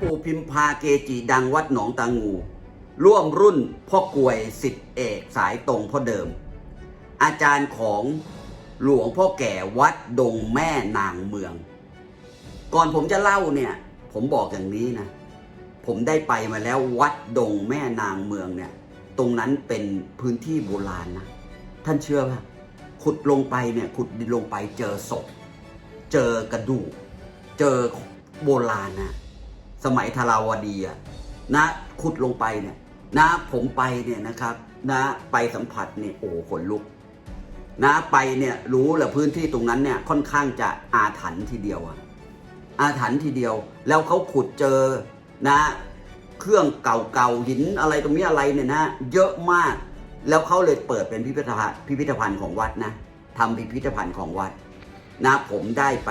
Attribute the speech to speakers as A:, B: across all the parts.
A: ปู่พิมพาเกจิดังวัดหนองตางู ร่วมรุ่นพ่อกวยสิทธิเอกสายตรงพ่อเดิม อาจารย์ของหลวงพ่อแก่วัดดงแม่นางเมือง ก่อนผมจะเล่าเนี่ย ผมบอกอย่างนี้นะ ผมได้ไปมาแล้ววัดดงแม่นางเมืองเนี่ย ตรงนั้นเป็นพื้นที่โบราณนะ ท่านเชื่อป่ะขุดลงไปเนี่ยขุดดินลงไปเจอศพ เจอกระดูก เจอโบราณนะ สมัยธาราวดีอะนะขุดลงไปเนี่ยนะผมไปเนี่ยนะครับนะไปสัมผัสเนี่ยโอ้ขนลุกนะไปเนี่ยรู้แหละพื้นที่ตรงนั้นเนี่ยค่อนข้างจะอาถรรพ์ทีเดียวอะอาถรรพ์ทีเดียว แล้วเขาขุดเจอนะ เครื่องเก่าๆหินอะไรตรงนี้อะไรเนี่ยนะเยอะมาก แล้วเขาเลยเปิดเป็นพิพิธภัณฑ์พิพิธภัณฑ์ของวัดนะทำพิพิธภัณฑ์ของวัดนะผมได้ไป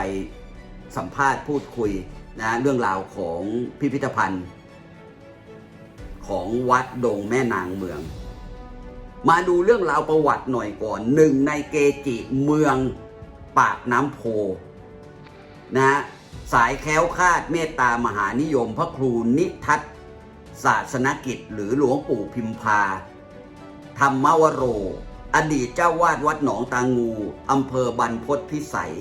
A: สัมภาษณ์พูดคุย นะเรื่องราวของพิพิธภัณฑ์ ของวัดดงแม่นางเมือง มาดูเรื่องราวประวัติหน่อยก่อนหนึ่งในเกจิเมืองปากน้ำโพนะสายแค้วคาดเมตตามหานิยมพระครูนิทัศศาสนกิจหรือหลวงปู่พิมพา ธรรมวโร อดีตเจ้าวาดวัดหนองตางูอำเภอบรรพตพิสัย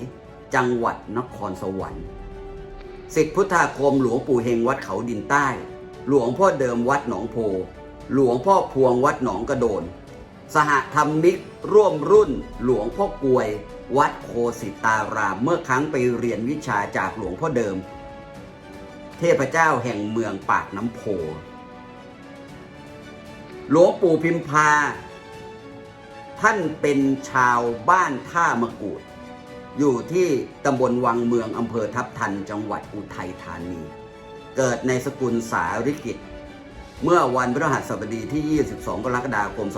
A: จังหวัดนครสวรรค์ สิทธิพุทธาคมหลวงปู่เฮงวัดเขาดินใต้ หลวงพ่อเดิมวัดหนองโพ หลวงพ่อพวงวัดหนองกระโดน สหธรรมมิกร่วมรุ่น หลวงพ่อกวย วัดโคสิตารามเมื่อครั้งไปเรียนวิชาจากหลวงพ่อเดิม เทพเจ้าแห่งเมืองปากน้ำโพ หลวงปู่พิมพา ท่านเป็นชาวบ้านท่ามะกูด อยู่ที่ตำบลวังเมืองอำเภอทับทันจังหวัดอุทัยธานี เกิดในสกุลสาริกิจ เมื่อวันพฤหัสบดีที่ 22 กรกฎาคม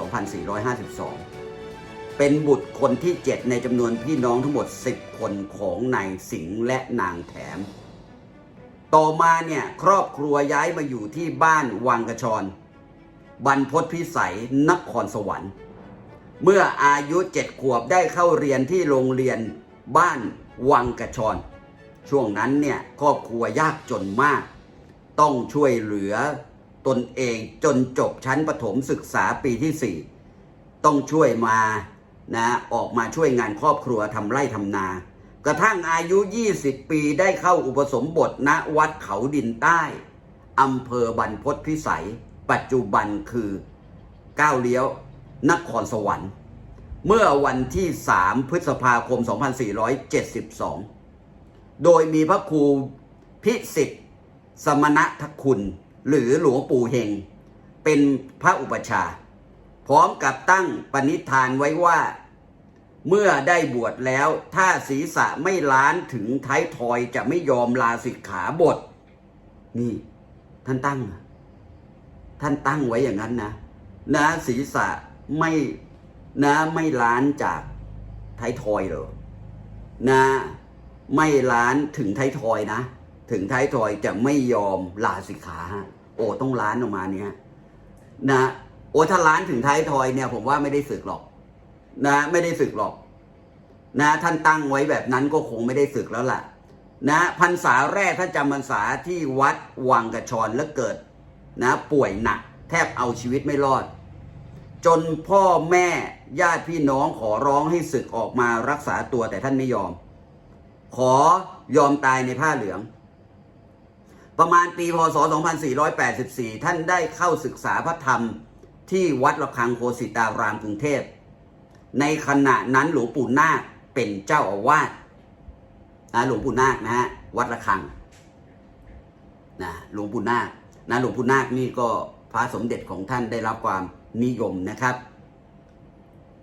A: 2452 เป็นบุตรคนที่ 7 ในจำนวนพี่น้องทั้งหมด 10 คนของนายสิงห์และนางแถม ต่อมาเนี่ยครอบครัวย้ายมาอยู่ที่บ้านวังกระชอนบรรพตพิสัยนครสวรรค์ เมื่ออายุเจ็ดขวบได้เข้าเรียนที่โรงเรียน บ้านวังกระชอน ช่วงนั้นเนี่ยครอบครัวยากจนมาก ต้องช่วยเหลือตนเองจนจบชั้นประถมศึกษาปีที่ 4 ต้องช่วยมานะออกมาช่วยงานครอบครัวทำไร่ทำนา กระทั่งอายุ 20 ปีได้เข้าอุปสมบทณวัดเขาดินใต้อำเภอบรรพตพิสัย ปัจจุบันคือก้าวเลี้ยวนครสวรรค์ เมื่อวันที่ 3 พฤษภาคม 2472 โดยมีพระครูพิสิทธิ์ สมณทคุณ หรือหลวงปู่เฮง เป็นพระอุปชา พร้อมกับตั้งปณิธานไว้ว่า เมื่อได้บวชแล้ว ถ้าศีรษะไม่ล้านถึงท้ายทอยจะไม่ยอมลาสิกขาบท นี่ ท่านตั้ง ท่านตั้งไว้อย่างนั้นนะ นะศีรษะไม่ นะไม่ล้านจากท้ายทอยเหรอนะไม่ล้านถึงท้ายทอยนะ ถึงท้ายทอยจะไม่ยอมลาสิกขาโอ้ต้องล้านออกมาเนี้ยนะโอ้ถ้าล้านถึงท้ายทอยเนี่ย ผมว่าไม่ได้ศึกหรอก นะ ไม่ได้ศึกหรอก นะ ท่านตั้งไว้แบบนั้นก็คงไม่ได้ศึกแล้วล่ะ นะพรรษาแรกท่านจำพรรษาที่วัดวังกระชอนแล้วเกิด นะ ป่วยหนัก แทบเอาชีวิตไม่รอด จนพ่อแม่ ญาติพี่น้องขอร้องให้ศึกออกมารักษาตัวแต่ท่านไม่ยอม ขอยอมตายในผ้าเหลือง ประมาณปีพศ 2484 ท่านได้เข้าศึกษาพระธรรมที่วัดระฆังโคสิตารามกรุงเทพ ในขณะนั้นหลวงปู่นาคเป็นเจ้าอาวาสนะหลวงปู่นาคนะฮะวัดระฆังนะหลวงปู่นาคนะหลวงปู่นาคนี่ก็พระสมเด็จของท่านได้รับความนิยมนะครับ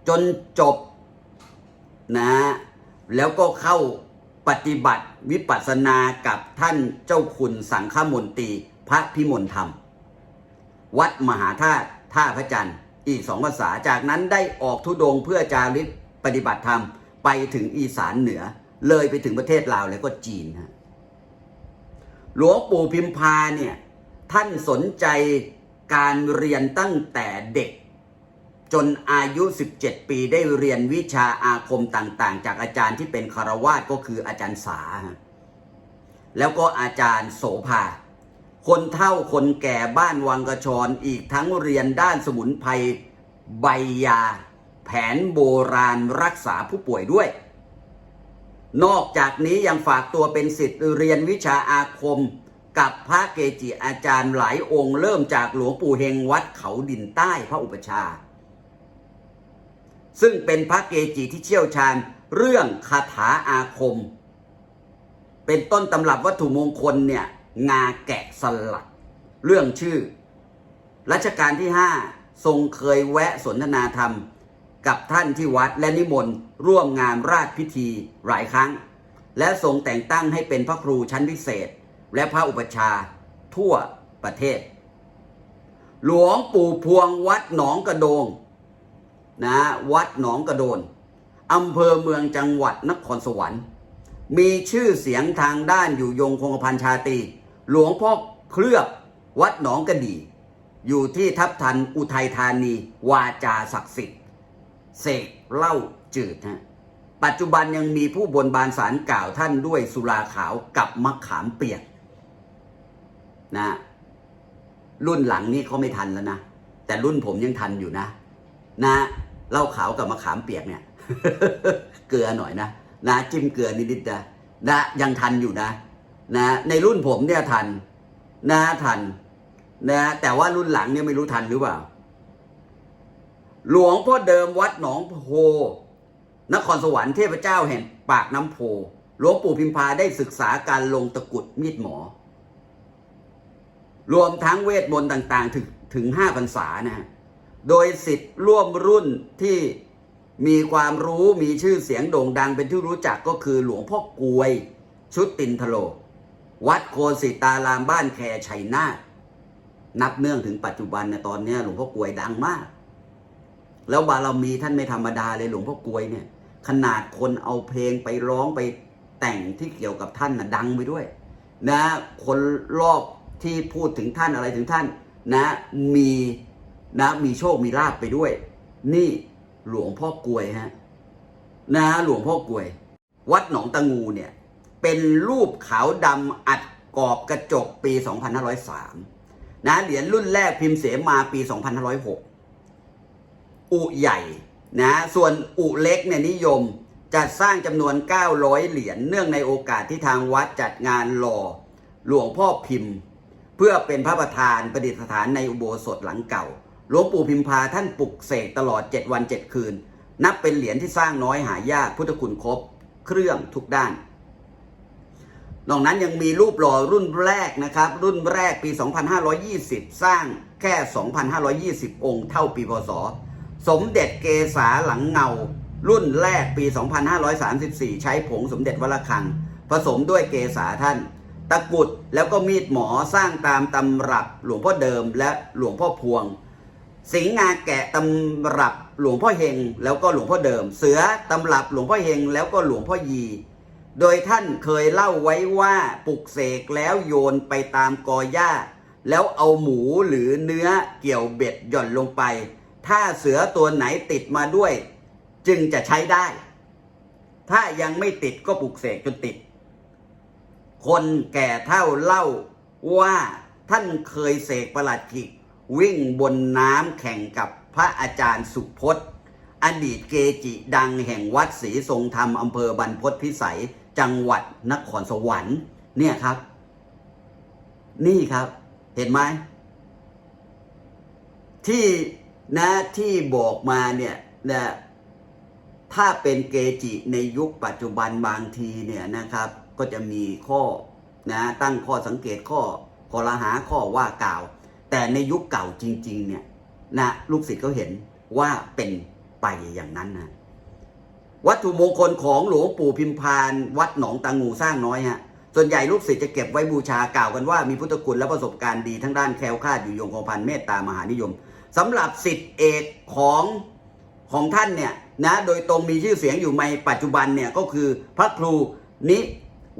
A: จนจบนะแล้วก็เข้าปฏิบัติวิปัสสนากับท่านเจ้าคุณสังฆมนตรีพระพิมลธรรม วัดมหาธาตุท่าพระจันทร์อีกสองภาษาจากนั้นได้ออกทุดงค์เพื่อจาริกปฏิบัติธรรมไปถึงอีสานเหนือ เลยไปถึงประเทศลาวแล้วก็จีนฮะหลวงปู่พิมพาเนี่ยท่านสนใจการเรียนตั้งแต่เด็ก จนอายุ 17 ปีได้เรียนวิชาอาคมต่างๆ จากอาจารย์ที่เป็นคารวาสก็คืออาจารย์สา แล้วก็อาจารย์โสภา คนเฒ่าคนแก่บ้านวังกระชอนอีกทั้งเรียนด้านสมุนไพรใบยา แผนโบราณรักษาผู้ป่วยด้วย นอกจากนี้ยังฝากตัวเป็นสิทธิ์เรียนวิชาอาคมกับพระเกจิอาจารย์หลายองค์เริ่มจากหลวงปู่เฮงวัดเขาดินใต้พระอุปชา ซึ่งเป็นพระเกจิที่เชี่ยวชาญเรื่องคาถาอาคม เป็นต้นตำรับวัตถุมงคลเนี่ยงาแกะสลัก เรื่องชื่อ รัชกาลที่ห้าทรงเคยแวะสนทนาธรรม กับท่านที่วัดและนิมนต์ร่วมงานราชพิธีหลายครั้ง และทรงแต่งตั้งให้เป็นพระครูชั้นพิเศษ และพระอุปชาทั่วประเทศ หลวงปู่พวงวัดหนองกระโดง นะวัดหนองกระโดนอำเภอเมืองจังหวัดนครสวรรค์ มีชื่อเสียงทางด้านอยู่ยงคงกระพันชาตรีหลวงพ่อเคลือบวัดหนองกระดีอยู่ที่ทับทันอุทัยธานี วาจาศักดิ์สิทธิ์เสกเล้าจืดฮะปัจจุบันยังมีผู้บนบานสารกล่าวท่านด้วยสุราขาวกับมะขามเปียกนะรุ่นหลังนี่เขาไม่ทันแล้วนะ แต่รุ่นผมยังทันอยู่นะ นะ เหล้าขาวกับมะขามเปียกเนี่ย เกลือหน่อยนะนะจิ้มเกลือนิดๆนะนะยังทันอยู่นะ นะในรุ่นผมเนี่ยทัน นะทัน นะ แต่ว่ารุ่นหลังเนี่ยไม่รู้ทันหรือเปล่า หลวงพ่อเดิมวัดหนองโพนครสวรรค์เทพเจ้าแห่งปากน้ำโพหลวงปู่พิมพาได้ศึกษาการลงตะกุดมีดหมอ รวมทั้งเวทมนต์ต่าง ๆ ถึงถึงห้าพรรษานะฮะ โดยสิทธิ์ร่วมรุ่นที่มีความรู้มีชื่อเสียงโด่งดังเป็นที่รู้จักก็คือหลวงพ่อกวย ชุดตินทโล วัดโคสิตารามบ้านแคชัยนาทนับเนื่องถึงปัจจุบันเนี่ยตอนนี้หลวงพ่อกวยดังมาก แล้วบารมีท่านไม่ธรรมดาเลยหลวงพ่อกวยเนี่ย ขนาดคนเอาเพลงไปร้องไปแต่งที่เกี่ยวกับท่านนะดังไปด้วย นะ คนรอบที่พูดถึงท่านอะไรถึงท่าน นะ มี นะมีโชคมีลาบไปด้วย นี่หลวงพ่อกลวยฮะนะหลวงพ่อกลวย วัดหนองตะงูเนี่ย เป็นรูปขาวดำอัดกรอบกระจกปี 2503 นะเหรียญรุ่นแรกพิมพ์เสมาปี 2506 อุใหญ่นะส่วนอุเล็กเนี่ยนิยมจัดสร้างจำนวน 900 เหรียญเนื่องในโอกาสที่ทางวัดจัดงานหล่อหลวงพ่อพิมพ์ เพื่อเป็นพระประธานประดิษฐานในอุโบสถหลังเก่า ลวงปู่พิมพาท่านปลุกเสกตลอด 7 วัน 7 คืน นับเป็นเหรียญที่สร้างน้อยหายากพุทธคุณครบ เครื่องทุกด้าน นอกนั้นยังมีรูปหล่อรุ่นแรกนะครับ รุ่นแรกปี 2520 สร้างแค่ 2,520 องค์เท่าปีพศ สมเด็จเกษาหลังเงา รุ่นแรกปี 2534 ใช้ผงสมเด็จวรคัง ผสมด้วยเกษาท่าน ตะกุดแล้วก็มีดหมอสร้างตามตำรับหลวงพ่อเดิมและหลวงพ่อพวง สิงห์งาแกะตำรับหลวงพ่อเฮงแล้วก็หลวงพ่อเดิม เสือตำรับหลวงพ่อเฮงแล้วก็หลวงพ่อยี โดยท่านเคยเล่าไว้ว่าปลุกเสกแล้วโยนไปตามกอหญ้า แล้วเอาหมูหรือเนื้อเกี่ยวเบ็ดหย่อนลงไป ถ้าเสือตัวไหนติดมาด้วย จึงจะใช้ได้ ถ้ายังไม่ติดก็ปลุกเสกจนติด คนแก่เท่าเล่าว่าท่านเคยเสกประหลัดขิก วิ่งบนน้ำแข่งกับพระอาจารย์สุพจน์ อดีตเกจิดังแห่งวัดศรีทรงธรรมอำเภอบรรพตพิสัยจังหวัดนครสวรรค์เนี่ยครับ นี่ครับ เห็นไหมที่นะที่บอกมาเนี่ยนะถ้าเป็นเกจิในยุคปัจจุบันบางทีเนี่ยนะครับ ก็จะมีข้อนะตั้งข้อสังเกตข้อข้อละหาข้อว่ากล่าว แต่ในยุคเก่าจริง ๆ เนี่ยนะลูกศิษย์เขาเห็นว่าเป็นไปอย่างนั้นนะวัตถุมงคลของหลวงปู่พิมพาน วัดหนองตางูสร้างน้อยฮะส่วนใหญ่ลูกศิษย์จะเก็บไว้บูชากล่าวกันว่ามีพุทธคุณและประสบการณ์ดีทั้งด้านแคล้วคลาดอยู่ยงคงพันเมตตามหานิยมสำหรับสิทธิเอกของของท่านเนี่ยนะโดยตรงมีชื่อเสียงอยู่ในปัจจุบันเนี่ยก็คือพระครูนิ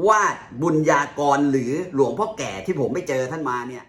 A: วาดบุญญากรหรือหลวงพ่อแก่ที่ผมไปเจอท่านมาเนี่ย